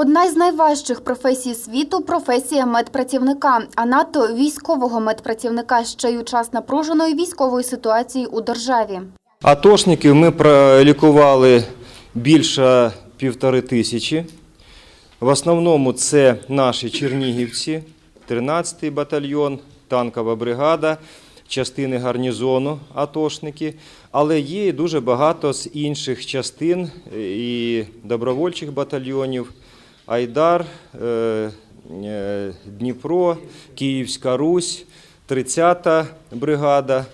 Одна із найважчих професій світу професія медпрацівника, а надто військового медпрацівника ще й у час напруженої військової ситуації у державі. Атошників ми пролікували більше півтори тисячі. В основному це наші чернігівці, 13-й батальйон, танкова бригада, частини гарнізону атошники, але є дуже багато з інших частин і добровольчих батальйонів. Айдар, е, е, Дніпро, Київська Русь, 30-та бригада.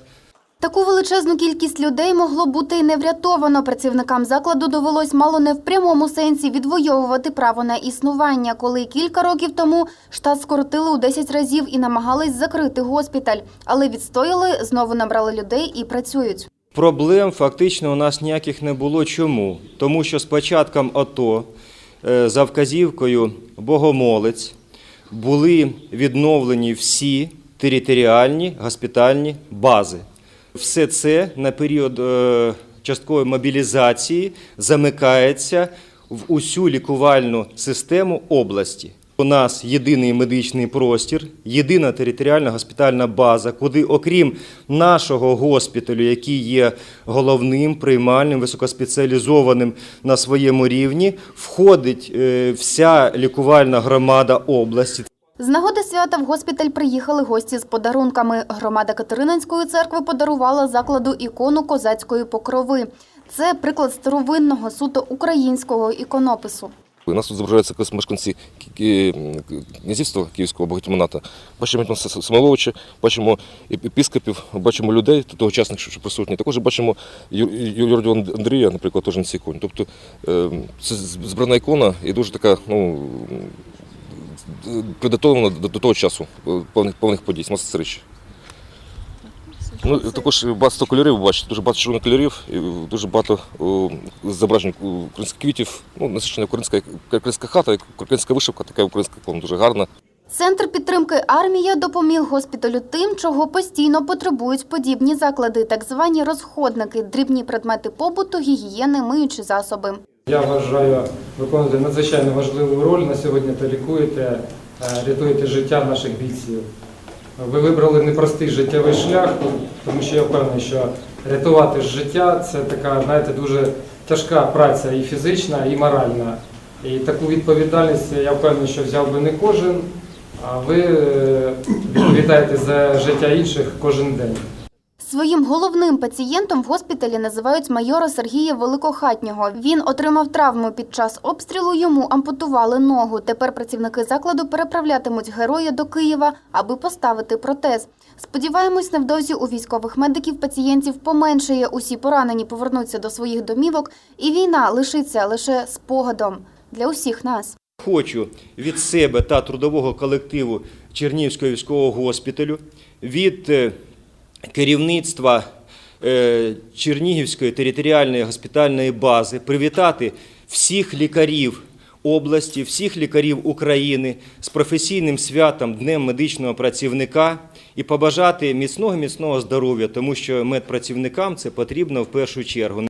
Таку величезну кількість людей могло бути і не врятовано. Працівникам закладу довелось мало не в прямому сенсі відвоювати право на існування, коли кілька років тому штат скоротили у 10 разів і намагались закрити госпіталь. Але відстояли, знову набрали людей і працюють. Проблем фактично у нас ніяких не було. Чому? Тому що з початком АТО за вказівкою Богомолець були відновлені всі територіальні госпітальні бази. Все це на період е, часткової мобілізації замикається в усю лікувальну систему області. У нас єдиний медичний простір, єдина територіальна госпітальна база, куди, окрім нашого госпіталю, який є головним, приймальним, високоспеціалізованим на своєму рівні, входить е, вся лікувальна громада області. З нагоди свята в госпіталь приїхали гості з подарунками. Громада Катерининської церкви подарувала закладу ікону козацької покрови. Це приклад старовинного суто українського іконопису. У нас тут зображаються мешканці князівства Київського Богатимоната. Бачимо там С- Самоловича, бачимо епіскопів, бачимо людей, тогочасних, що присутні. Також бачимо Ю- Ю- Андрія, наприклад, теж на цій іконі. Тобто е, це збрана ікона і дуже така, ну, придатована до, того часу е, певних, певних подій, мастеричі. Ну, також багато кольорів, бачите, дуже багато червоних кольорів, і дуже багато о, зображень українських квітів, ну, насичена українська, українська хата, як українська вишивка, така українська ікона, дуже гарна. Центр підтримки армія допоміг госпіталю тим, чого постійно потребують подібні заклади, так звані розходники, дрібні предмети побуту, гігієни, миючі засоби. Я вважаю, виконуєте надзвичайно важливу роль на сьогодні та лікуєте, е, рятуєте життя наших бійців. Ви вибрали непростий життєвий шлях, тому що я впевнений, що рятувати життя це така, знаєте, дуже тяжка праця і фізична, і моральна. І таку відповідальність я впевнений, що взяв би не кожен, а ви е, відповідаєте за життя інших кожен день. Своїм головним пацієнтом в госпіталі називають майора Сергія Великохатнього. Він отримав травму під час обстрілу. Йому ампутували ногу. Тепер працівники закладу переправлятимуть героя до Києва, аби поставити протез. Сподіваємось, невдовзі у військових медиків пацієнтів поменшає. Усі поранені повернуться до своїх домівок, і війна лишиться лише спогадом для усіх нас. Хочу від себе та трудового колективу Чернігівського військового госпіталю, від е, керівництва е, Чернігівської територіальної госпітальної бази привітати всіх лікарів області, всіх лікарів України з професійним святом Днем медичного працівника і побажати міцного міцного здоров'я, тому що медпрацівникам це потрібно в першу чергу.